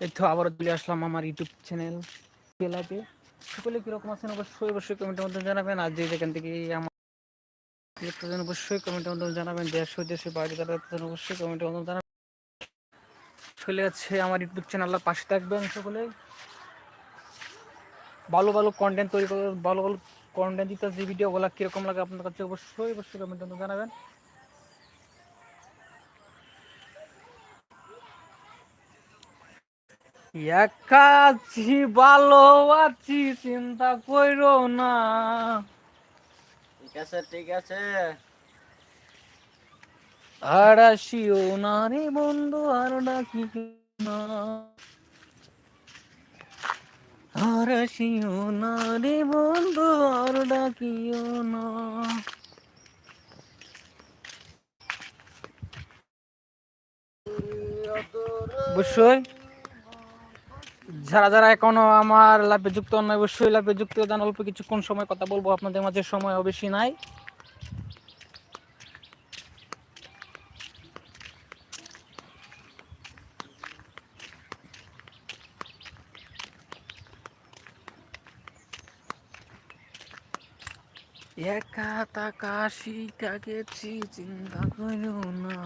এই তো আবারও চলে আসলাম আমার ইউটিউব চ্যানেল পেলাতে সকলে কীরকম আছেন অবশ্যই অবশ্যই কমেন্টের মধ্যে জানাবেন। আর যে যেখান থেকে আমার দেখতেছেন অবশ্যই কমেন্টের মধ্যে জানাবেন। দেশ, দেশে, বাইরে যারা অবশ্যই কমেন্টের মধ্যে জানাবেন। চলে যাচ্ছে আমার ইউটিউব চ্যানেলের পাশে থাকবেন সকলে। ভালো ভালো কন্টেন্ট তৈরি করে ভালো ভালো কন্টেন্ট দিতে যে ভিডিওগুলো কীরকম লাগে আপনার কাছে অবশ্যই অবশ্যই কমেন্টের মধ্যে জানাবেন। একা আছি ভালো আছি চিন্তা করো না। ঠিক আছে ঠিক আছে। আর আসিও না রে বন্ধু আর ডাকি না। আর আসিও না রে বন্ধু আর ডাকিও না। অবশ্যই যারা যারা এখনও আমার লাভে যুক্ত নাই, অবশ্যই লাভে যুক্ত হয়ে অল্প কিছুক্ষণ সময় কথা বলব আপনাদের মাঝে সময় বেশি নাই। একা তাকা শিকা গেছি চিন্তা করো না।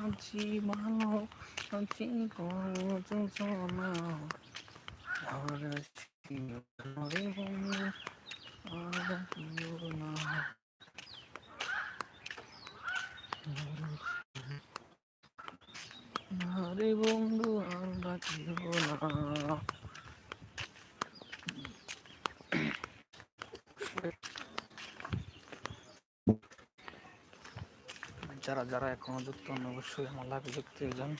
আছি ভালো আছি যোজনা আর না আর বন্ধু আর ডাকিও না যারা যারা এখনও যুক্ত হন অবশ্যই আমার লাভে যুক্ত যান।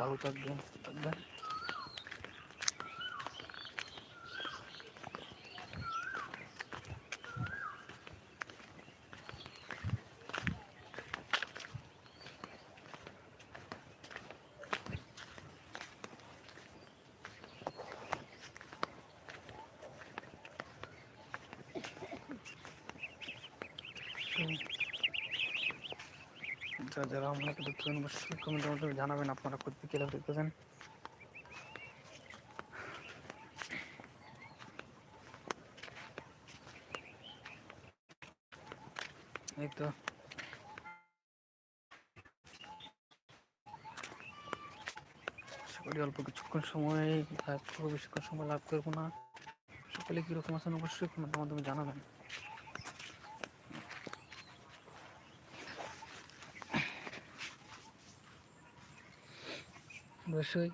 ভালো থাকবেন থাকবেন। যারা যারা আমাকে দেখতেছেন অবশ্যই কমেন্টের মাধ্যমে জানাবেন, আপনারা কোথায় কীভাবে দেখতেছেন এই তো। সকলে অল্প কিছুক্ষণ সময় লাভ করব বেশিক্ষণ সময় লাভ করব না। সকলে কীরকম আছেন অবশ্যই কমেন্টের মাধ্যমে জানাবেন। অবশ্যই।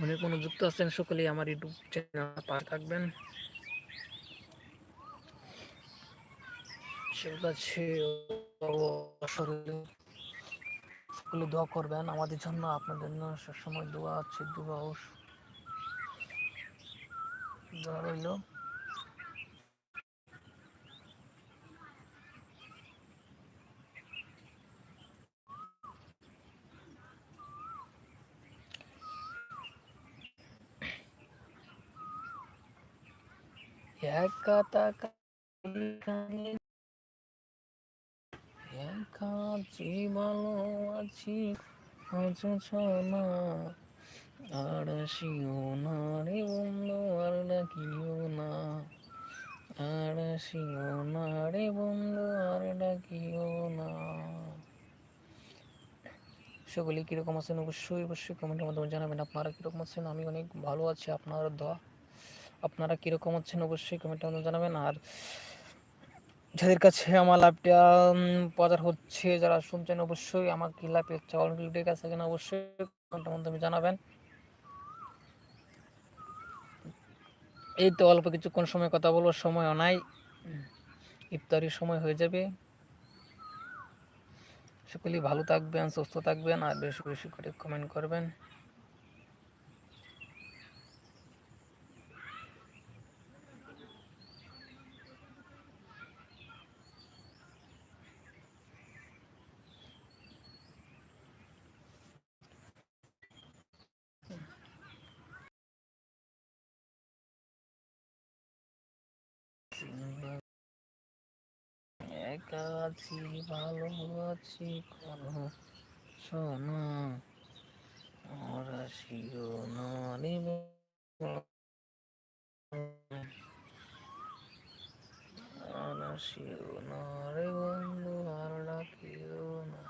মনে কোনো যুক্ত আছেন সকলেই আমার ইউটিউব চ্যানেল পার থাকবেন। দোয়া করবেন। আমাদের জন্য আপনাদের জন্য সবসময় দোয়া আছে, দোয়া দোয়া রইল একা তাকা একা ভালো আছি অথচ না। আর আসিও না রে বন্ধু, আর ডাকিও না? আর আসিও না রে বন্ধু, আর ডাকিও না? সকলে কীরকম আছেন? অবশ্যই অবশ্যই কমেন্টের মাধ্যমে জানাবেন আপনারা কীরকম আছেন? আমি অনেক ভালো আছি, আপনার দোয়া। আপনারা কীরকম আছেন? অবশ্যই কমেন্টের মাধ্যমে জানাবেন। আর যাদের কাছে আমার লাভটা বাজার হচ্ছে, যারা শুনছেন, অবশ্যই আমার কি হচ্ছে অলরেডি কাছে কিনা অবশ্যই কমেন্টের মাধ্যমে জানাবেন। এই তো অল্প কিছুক্ষণ সময় কথা বলব সময় নাই। ইফতারির সময় হয়ে যাবে। সকলেই ভালো থাকবেন, সুস্থ থাকবেন, আর বেশি বেশি করে কমেন্ট করবেন। একা আছি ভালো আছি কোনো। শোনো ওরা শিও না নিব ওরা শিও না রে বন্ধু আর ডাকিও না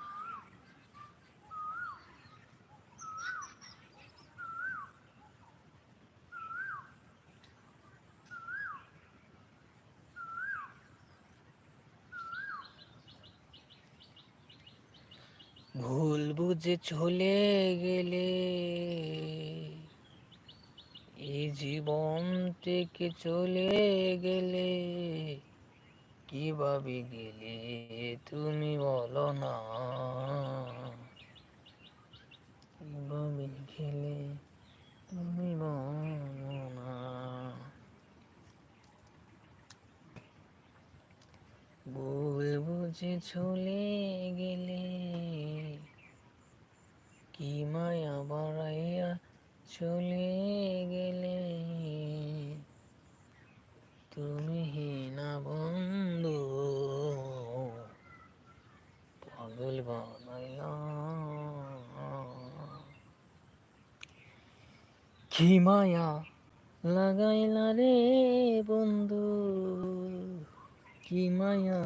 ভুল বুঝে চলে গেলে এই জীবন থেকে চলে গেলে কীভাবে গেলে তুমি বলো না? কীভাবে গেলে তুমি বলো না? ভুল বুঝে চলে গেলে কি মায়া বাড়াইয়া চলে গেলে? তুমি না বন্ধু, পাগল বানাইয়া। কি মায়া লাগাইলা রে বন্ধু, কি মায়া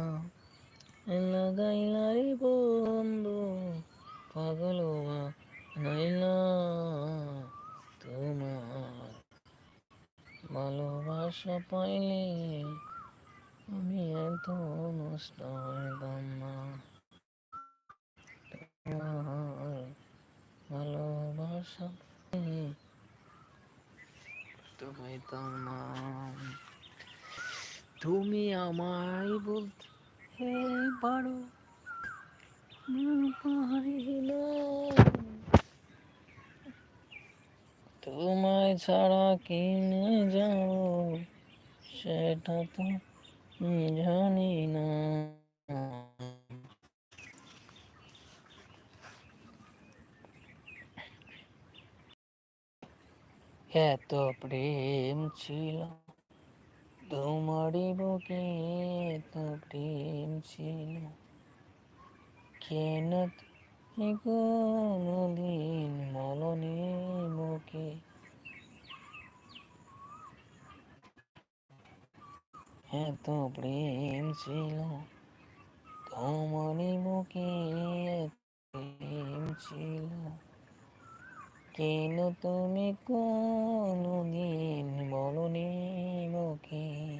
লাগাইলা রে বন্ধু, পাগল তোমার ভালোবাসা পাইলে আমি এত নষ্ট হইতাম না। তোমার ভালোবাসা পাইলে তো না। তুমি আমায় বলতে পারো পারি না। তোমায় ছাড়া কিনে যাও সেটা তো জানি না। এত প্রেম ছিল, তোমারই বুকে এত প্রেম ছিল, কেন কোনদিন মলনে মুখে। এত প্রেম ছিল তোমারই মুখে প্রেম ছিল। কেন তুমি কোনদিন বলনি মুখে?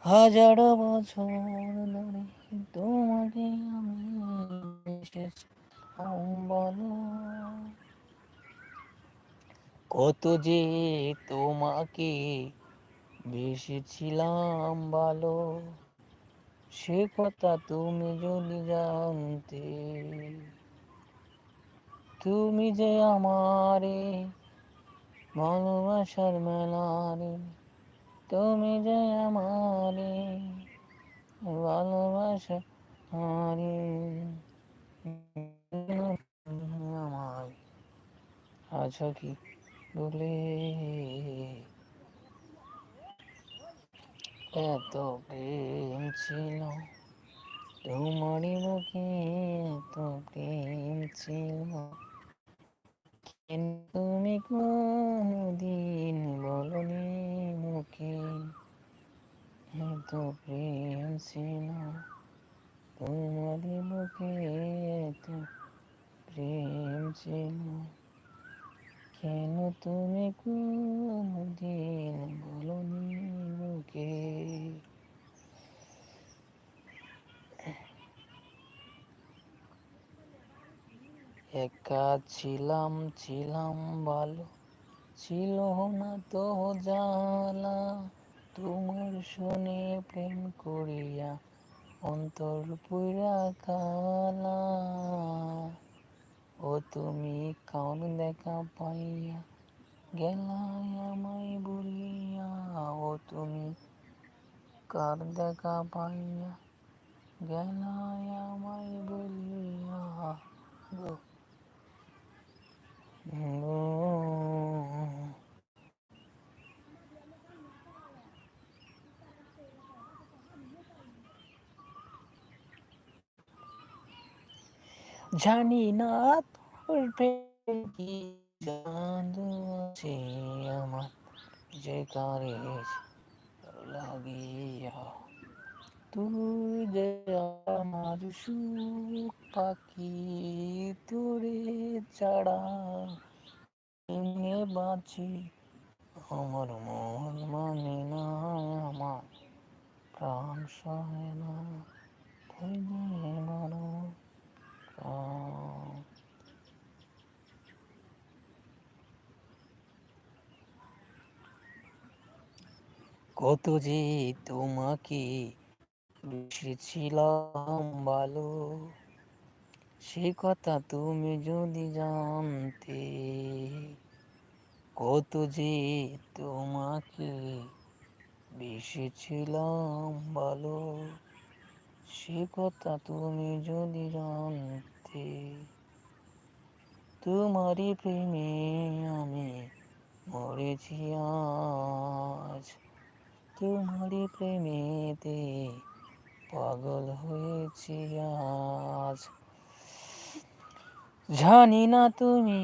হাজার বছর ধরে তোমাকে আমি কত যে তোমাকে বেসেছিলাম ভালো, সে কথা তুমি যদি জানতে, তুমি যে আমারে ভালোবাসার মেলারে, তুমি যে আমারে ভালোবাসা আরে আমায়। আছো কি? বলে এত প্রেম ছিল, তোমারই বুকে এত প্রেম ছিল। তুমি কোনদিন বলনি মুখে। এত প্রেম ছিল তোমারই মুখে তো প্রেম ছিল। কেন তুমি কোনদিন বলনি মুখে? একা ছিলাম ছিলাম ভালো, ছিল না তো জালা তোমার শুনে প্রেম করিয়া অন্তর পুরা কালা। ও তুমি কাউন দেখা পাইয়া গেলায় আমায় বলিয়া। ও তুমি কার দেখা পাইয়া গেলায় আমায় বলিয়া। গো জানি না তোর কি জাদু আছে আমার। যে কারে লাগিয়া তুই যে আমার সুখ পাখি তোরে ছাড়া বাঁচি। আমার মন মানে না, আমার প্রাণ সহে না মানো প্রাণ কত যে তোমাকে বেসেছিলাম ভালো, সে কথা তুমি যদি জানতে, কত যে তোমাকে বেসেছিলাম ভালো। সে কথা তুমি যদি জানতে, তোমারই প্রেমে আমি মরেছি আজ। তোমারই প্রেমেতে পাগল হয়েছি আজ। জানি না তুমি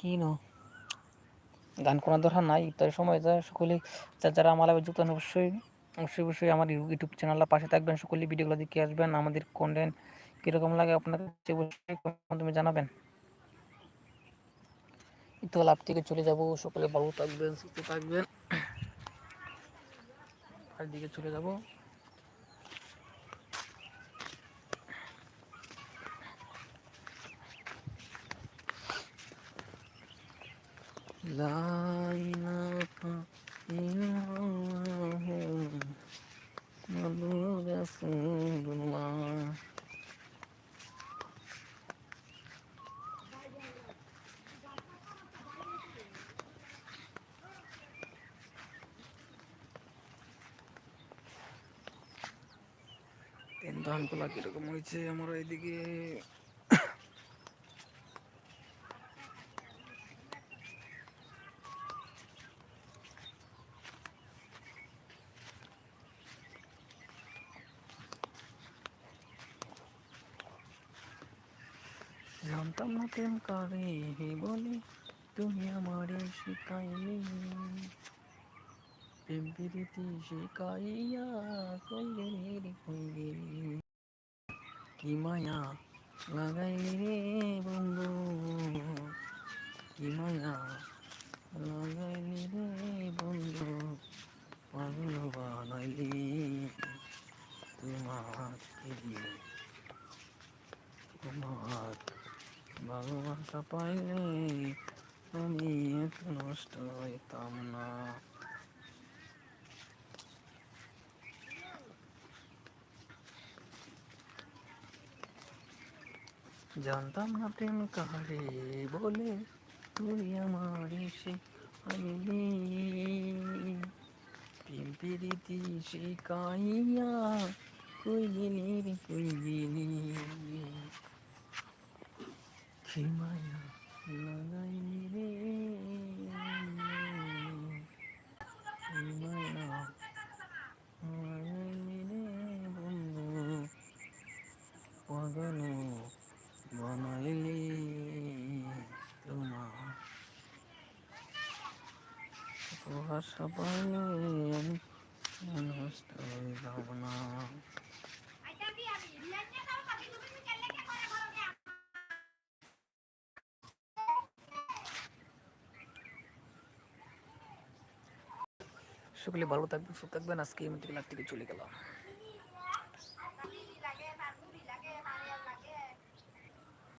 কিনো। গান করার দরকার নাই, ইফতারের সময় যা সকলে যারা আমার যুক্ত অবশ্যই। অবশ্যই অবশ্যই আমার ইউটিউব চ্যানেলের পাশে থাকবেন, সকলে ভিডিওগুলো দেখে আসবেন, আমাদের কন্টেন্ট কীরকম লাগে আপনার কাছে অবশ্যই মাধ্যমে জানাবেন। তো লাভ থেকে চলে যাব, সকলে ভালো থাকবেন, সুস্থ থাকবেন। দিকে চলে যাব। লা ধানগুলা কীরকম হয়েছে আমার এইদিকে? জানতাম না প্রেম কারে বলে, তুমি আমারে শিখাইলে প্রেম প্রীতি শিখাইয়া কইলে রে কইলে কি মায়া লাগাইলি রে বন্ধু, কি মায়া লাগাইলি রে বন্ধু পাগল বানাইলি তোমাকে দিয়ে তোমার আমি নষ্ট হইতাম না। জানতাম না প্রেম কারে বলে তুই আমার এসে আইলি। প্রেম প্রীতি শিখাইয়া কইলি রে কি মায়া লাগাইলি রে কি মায়া লাগাইলি রে বন্ধু পাগল বানাইলি তোমার ভাষা পাইলে আমি হয়ে সকলে ভালো থাকবেন সুখ থাকবেন। আজকে আমি থেকে চলে গেলাম।